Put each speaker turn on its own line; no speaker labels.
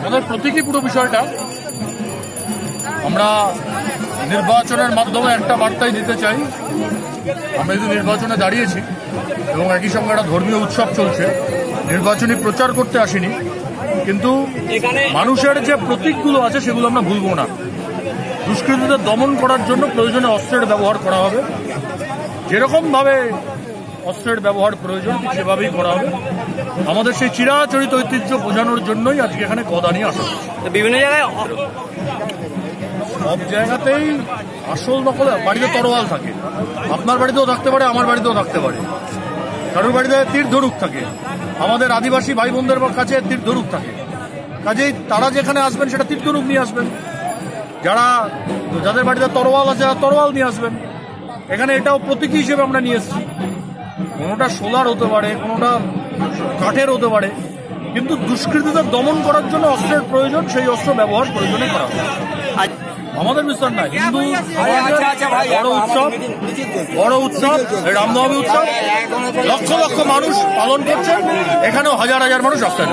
আমাদের প্রতীকী পুরো বিষয়টা, আমরা নির্বাচনের মাধ্যমে একটা বার্তাই দিতে চাই। আমরা যদি নির্বাচনে দাঁড়িয়েছি এবং একই সঙ্গে একটা ধর্মীয় উৎসব চলছে, নির্বাচনী প্রচার করতে আসিনি, কিন্তু মানুষের যে প্রতীকগুলো আছে সেগুলো আমরা ভুলবো না। দুষ্কৃতীদের দমন করার জন্য প্রয়োজনে অস্ত্রের ব্যবহার করা হবে। যেরকমভাবে অস্ত্রের ব্যবহার প্রয়োজন ঠিক সেভাবেই করা হবে। আমাদের সেই চিরাচরিত ঐতিহ্য বোঝানোর জন্যই আজকে এখানে গদা নিয়ে আসা
বিভিন্ন জায়গায়
সব জায়গাতেই আসল দখলে বাড়িতে তরোয়াল থাকে। আপনার বাড়িতেও থাকতে পারে আমার বাড়িতেও থাকতে পারে। কারোর বাড়িতে তীর ধনুক থাকে। আমাদের আদিবাসী ভাই বোনদের কাছে তীর ধনুক থাকে। কাজেই তারা যেখানে আসবেন সেটা তীর ধনুক নিয়ে আসবেন। যারা যাদের বাড়িতে তরোয়াল আছে তারা তরোয়াল নিয়ে আসবেন। এখানে এটাও প্রতীকী হিসেবে আমরা নিয়ে এসেছি। কোনোটা সোলার হতে পারে কোনোটা কাঠের হতে পারে কিন্তু দুষ্কৃতীদের দমন করার জন্য অস্ত্রের প্রয়োজন সেই অস্ত্র ব্যবহার প্রয়োজনে করা হবে আমাদের মিস্টার না হিন্দু সমাজের বড় উৎসব বড় উৎসব রামনবমী উৎসব লক্ষ লক্ষ মানুষ পালন করছেন এখানেও হাজার হাজার মানুষ আসছেন